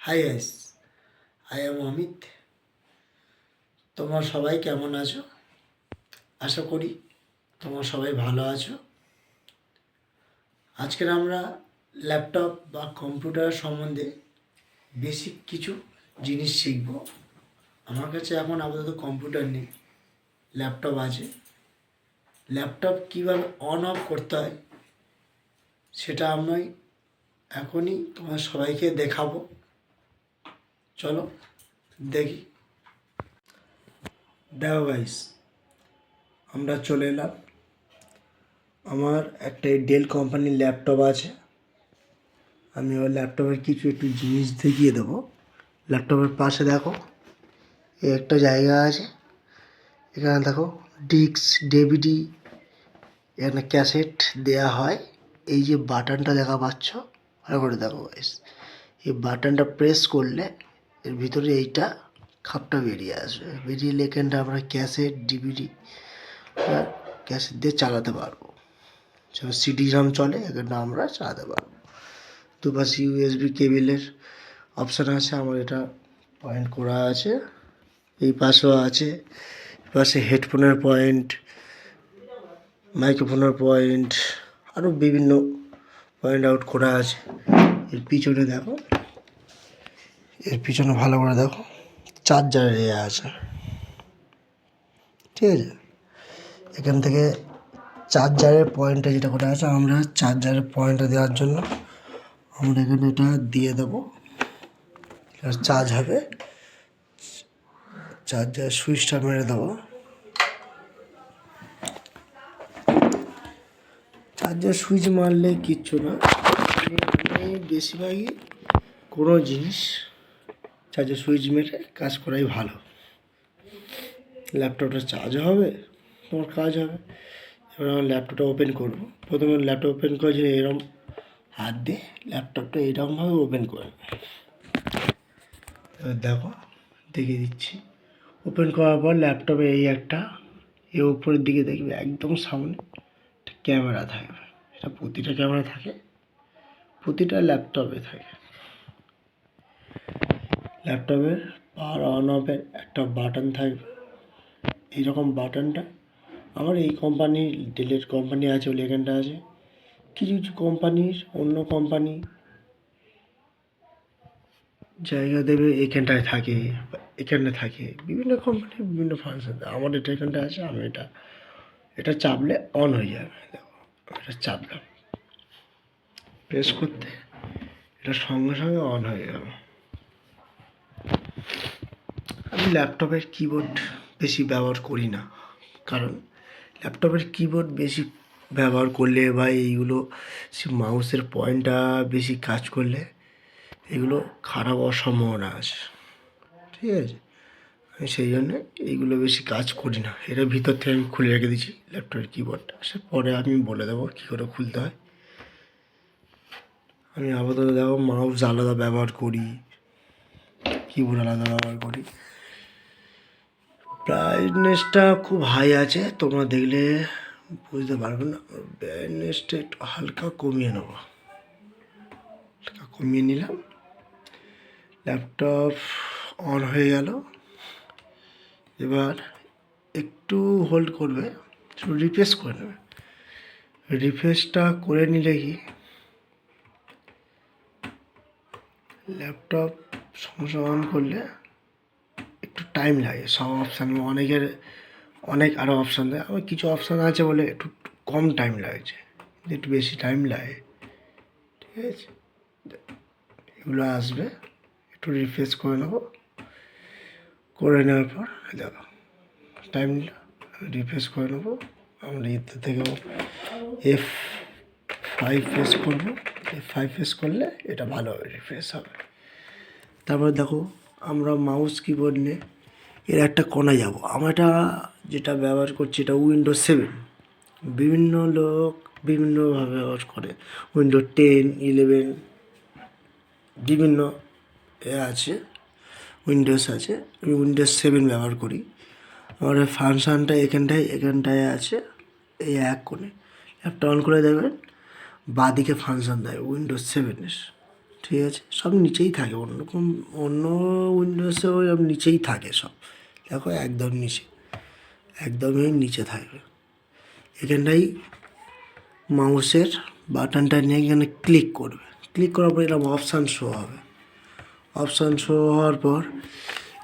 Hi guys I am Amit তোমরা সবাই কেমন আছো? আশা করি তোমরা সবাই ভালো আছো। আজকের আমরা ল্যাপটপ বা কম্পিউটার সম্বন্ধে বেসিক কিছু জিনিস শিখব। আমার কাছে এখন আপাতত কম্পিউটার নেই, ল্যাপটপ আছে। ল্যাপটপ কীভাবে অন অফ করতে হয় সেটা আমি এখনই তোমার সবাইকে দেখাবো। চলো, দেখি। দেখো গাইস আমরা চলে এলাম। আমার একটা ডেল কোম্পানির ল্যাপটপ আছে। আমি ওই ল্যাপটপের কিছু একটু জিনিস দেখিয়ে দেবো। ল্যাপটপের পাশে দেখো একটা জায়গা আছে। এখানে দেখো ডিস্ক ডিভিডি এখানে ক্যাসেট দেয়া হয়। এই যে বাটনটা দেখা পাচ্ছ ভালো করে দেখো গাইস এই বাটনটা প্রেস করলে এর ভিতরে এইটা খাপটা বেরিয়ে আসবে। বেরিয়ে এখানটা আমরা ক্যাসেট, ডিভিডি ক্যাসেট দিয়ে চালাতে পারব। যেমন সিডি রাম চলে, এখানটা আমরা চালাতে পারব। দুপাশে ইউএসবি কেবিলের অপশান আছে, আমার এটা পয়েন্ট করা আছে। এই পাশেও আছে পাশে হেডফোনের পয়েন্ট, মাইক্রোফোনের পয়েন্ট, আরও বিভিন্ন পয়েন্ট আউট করা আছে। এর পিছনে দেখো। এর পিছনে ভালো করে দেখো চার্জার এ আছে। ঠিক আছে? এখান থেকে চার্জারের পয়েন্টটা যেটা করে আছে, আমরা চার্জারের পয়েন্টটা দেওয়ার জন্য আমরা এখানে এটা দিয়ে দেবো। চার্জ হবে চার্জার সুইচটা মেরে দেবো। চার্জার সুইচ মারলে কিচ্ছু না। বেশিরভাগই কোনো জিনিস চার্জার সুইচ মেরে কাজ করাই ভালো। ল্যাপটপটা চার্জ হবে, তোমার কাজ হবে। এবার আমার ল্যাপটপটা ওপেন করব। প্রথমে ল্যাপটপ ওপেন করেছি এরকম হাত দিয়ে ল্যাপটপটা এরকমভাবে ওপেন করবে এবার দেখো দেখে দিচ্ছি। ওপেন করার পর ল্যাপটপে এই একটা এ উপরের দিকে দেখবে একদম সামনে একটা ক্যামেরা থাকবে এটা প্রতিটা ক্যামেরা থাকে, প্রতিটা ল্যাপটপে থাকে। ল্যাপটপের পাওয়ার অন অফের একটা বাটন থাকবে। এইরকম বাটনটা আমার এই কোম্পানির ডেলের কোম্পানি আছে বলে এখানটা আছে। কিছু কিছু কোম্পানির অন্য কোম্পানি জায়গা দেবে এখানটায় থাকে বা এখানটা থাকে। বিভিন্ন কোম্পানির বিভিন্ন ফাংশন আমার এটা এখানটা আছে, আমি এটা এটা চাপলে অন হয়ে যাবে। এটা চাপলাম। প্রেস করতে, এটা সঙ্গে সঙ্গে অন হয়ে গেল। আমি ল্যাপটপের কিবোর্ড বেশি ব্যবহার করি না। কারণ ল্যাপটপের কিবোর্ড বেশি ব্যবহার করলে বা এইগুলো সে মাউসের পয়েন্টটা বেশি কাজ করলে এগুলো খারাপ হওয়ার সম্ভাবনা আছে। ঠিক আছে? আমি সেই জন্যে এইগুলো বেশি কাজ করি না। এটা ভিতর থেকে আমি খুলে রেখে দিচ্ছি ল্যাপটপের কিবোর্ডটা সে পরে আমি বলে দেবো কী করে খুলতে হয়। আমি আপাতত দেখো মাউস আলাদা ব্যবহার করি কিবোর্ড আলাদা ব্যবহার করি। ব্রাইটনেসটা খুব হাই আছে, তোমরা দেখলে বুঝতে পারবে না। ব্রাইটনেসটা একটু হালকা কমিয়ে নেব। হালকা কমিয়ে নিলাম। ল্যাপটপ অন হয়ে গেল। এবার একটু হোল্ড করবে রিফ্রেশ করে নেবে। রিফ্রেশটা করে নিলে কি? ল্যাপটপ সমস্যা অন করলে একটু টাইম লাগে। সব অপশান অনেকের, অনেক আরও অপশান দেয়। আবার কিছু অপশান আছে বলে একটু কম টাইম লাগছে। একটু বেশি টাইম লাগে। ঠিক আছে? এগুলো আসবে। একটু রিফ্রেশ করে নেব। করে নেওয়ার পর দেখো টাইম রিফ্রেশ করে নেব। আমরা এতে থেকেও এফ ফাইভ ফেস করব। এফ ফাইভ ফেস করলে এটা ভালো হবে রিফ্রেশ হবে। তারপর দেখো আমরা মাউস কিবোর্ড নিয়ে এর একটা কোণায় যাব। আমরা যেটা ব্যবহার করছি এটা উইন্ডোজ সেভেন বিভিন্ন লোক বিভিন্নভাবে ব্যবহার করে। উইন্ডো টেন ইলেভেন বিভিন্ন এ আছে উইন্ডোজ আছে। আমি উইন্ডোজ সেভেন ব্যবহার করি। আমার ফাংশানটা এখানটায় এখানটায় আছে, এই এক কোণে। ল্যাপটপ অন করে দেবেন বাঁদিকে ফাংশন দেয় উইন্ডোজ সেভেনের ঠিক আছে, সব নিচেই থাকে, অন্য অন্যরকম অন্য উইন্ডোজেও এরকম নিচেই থাকে সব। দেখো একদম নিচে, একদমই নিচে থাকবে। এখানটাই মাউসের বাটনটা নিয়ে এখানে ক্লিক করবে। ক্লিক করার পর এরকম অপশান শো হবে। অপশান শো হওয়ার পর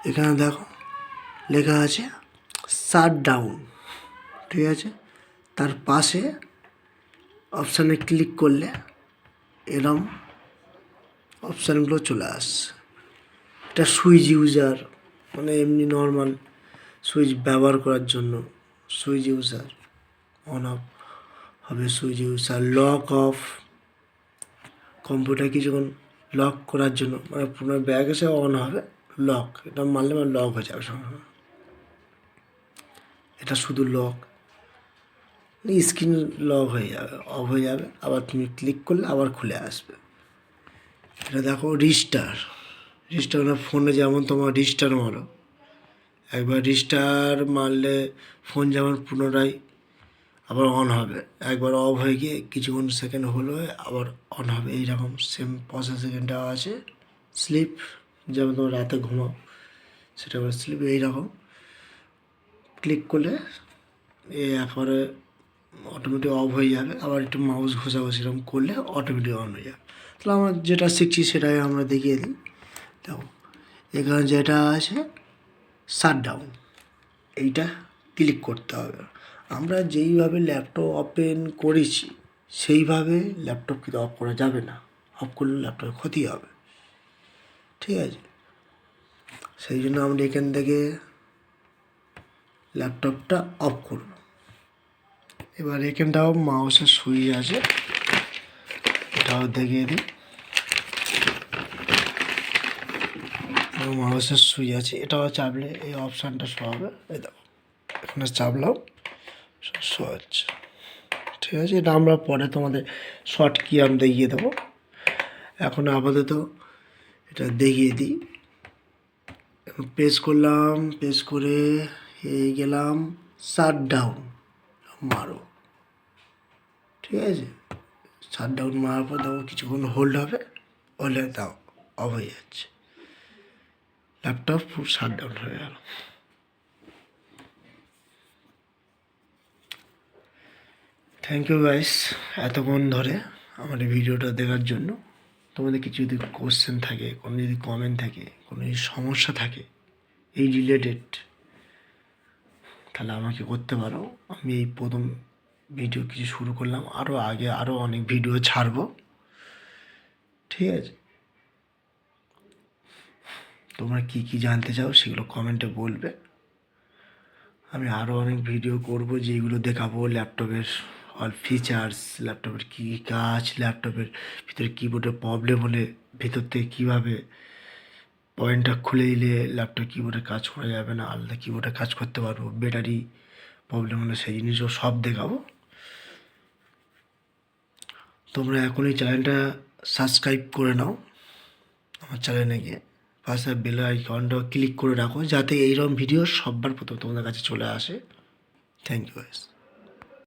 এখানে দেখো লেখা আছে শাট ডাউন ঠিক আছে? তার পাশে অপশানে ক্লিক করলে এরম অপশানগুলো চলে আসছে এটা সুইচ ইউজার মানে এমনি নর্মাল সুইচ ব্যবহার করার জন্য সুইচ ইউজার অন অফ হবে switch user lock off computer কিছুক্ষণ লক করার জন্য মানে পুরো ব্যাগ এসে অন হবে লক এটা মারলে মানে লক হয়ে যাবে। এটা শুধু লক স্ক্রিন লক হয়ে যাবে অফ হয়ে যাবে, আবার তুমি ক্লিক করলে আবার খুলে আসবে। এটা দেখো রিস্টার। রিস্টার মানে ফোনে যেমন তোমার রিস্টার মারো। একবার রিস্টার মারলে ফোন যেমন পুনরায় আবার অন হবে। একবার অফ হয়ে গিয়ে কিছুক্ষণ সেকেন্ড হলো আবার অন হবে। এইরকম সেম প্রসেস সেকেন্ডটা আছে। স্লিপ যেমন তোমার রাতে ঘুমাও, সেটা আবার স্লিপ এইরকম। ক্লিক করলে এ একবারে অটোমেটিক অফ হয়ে যাবে। আবার একটু মাউস ঘষাঘষি এরকম করলে অটোমেটিক অন হয়ে যাবে। তাহলে আমরা যেটা শিখছি সেটাই আমরা দেখিয়ে দিই। দেখো, এখানে যেটা আছে শাট ডাউন এইটা ক্লিক করতে হবে। আমরা যেইভাবে ল্যাপটপ ওপেন করেছি, সেইভাবে ল্যাপটপ কিন্তু অফ করা যাবে না। অফ করলে ল্যাপটপের ক্ষতি হবে। ঠিক আছে? সেই জন্য আমরা এখান থেকে ল্যাপটপটা অফ করব। এবার এখানটাও মাউসের সুইচ আছে। এটাও দেখিয়ে দিই। মাউসের সুইচ আছে। এটাও চাপলে এই অপশানটা শো হবে। এই দেখো, এখানে চাপলাম শো হচ্ছে। ঠিক আছে, এটা আমরা পরে তোমাদের শর্ট কি আমি দেখিয়ে দেবো। এখন আপাতত এটা দেখিয়ে দিই। পেস করলাম পেস করে এই গেলাম শাট ডাউন মারো। ঠিক আছে? শাট ডাউন মারার পর দেখো কিছুক্ষণ হোল্ড হবে। হলে দাও অফ হয়ে যাচ্ছে। ল্যাপটপ পুরো শাট ডাউন হয়ে গেল। থ্যাংক ইউ গাইস এতক্ষণ ধরে আমার এই ভিডিওটা দেখার জন্য। তোমাদের কিছু যদি কোশ্চেন থাকে, কোনো যদি কমেন্ট থাকে, কোনো যদি সমস্যা থাকে, এই রিলেটেড তাহলে আমাকে করতে পারো। আমি এই প্রথম ভিডিও কিছু শুরু করলাম আরও আগে আরও অনেক ভিডিও ছাড়বো। ঠিক আছে? তোমরা কি কি জানতে চাও সেগুলো কমেন্টে বলবে। আমি আরও অনেক ভিডিও করব যেগুলো দেখাবো ল্যাপটপের অল ফিচার্স ল্যাপটপের কী কাজ, ল্যাপটপের ভিতরে কিবোর্ডে প্রবলেম হলে ভিতর থেকে কীভাবে পয়েন্টটা খুলে দিলে ল্যাপটপ কিবোর্ডে কাজ করা যাবে না, আলাদা কিবোর্ডে কাজ করতে পারব ব্যাটারি প্রবলেম হলে সেই জিনিসও সব দেখাবো। তোমরা এখনই চ্যানেলটা সাবস্ক্রাইব করে নাও আমার চ্যানেলে গিয়ে। পাশে বেল আইকনটা ক্লিক করে রাখো যাতে এইরকম ভিডিও সবার প্রথম তোমাদের কাছে চলে আসে। Thank you